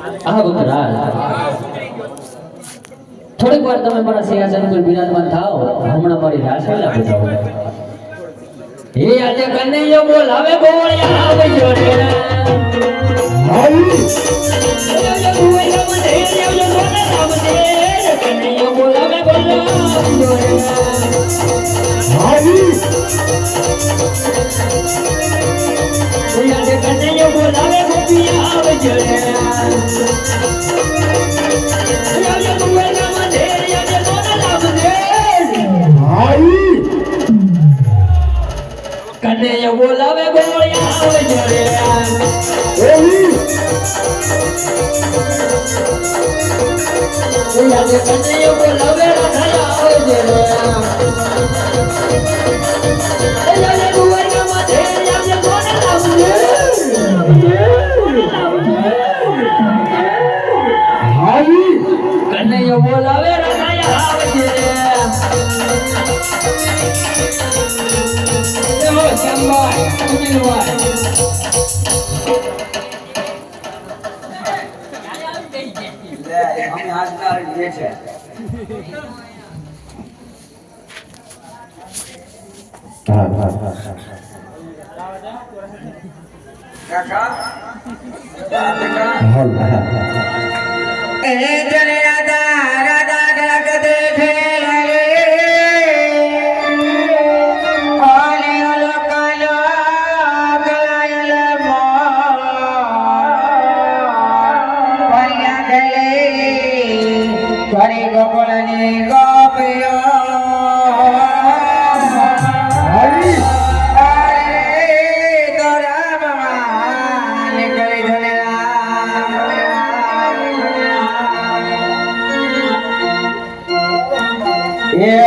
આ બકરાલ થોડીક વાર તમે મારા સિંહાસન પર બિરાજમાન થાઓ. હમણાં મારી રાસલીલા હે આજે કનૈયો બોલાવે બોળિયા આવજો રે બોલાવે ગોળિયા આજે કનૈયો બોલાવે બોલાવે રાધા આવજો એવો સંભાળ ઉમેદવાર અમે આજના જે છે કાકા કાકા ગોકુળની ગોપીઓ હરી તો રામ નીકળી એ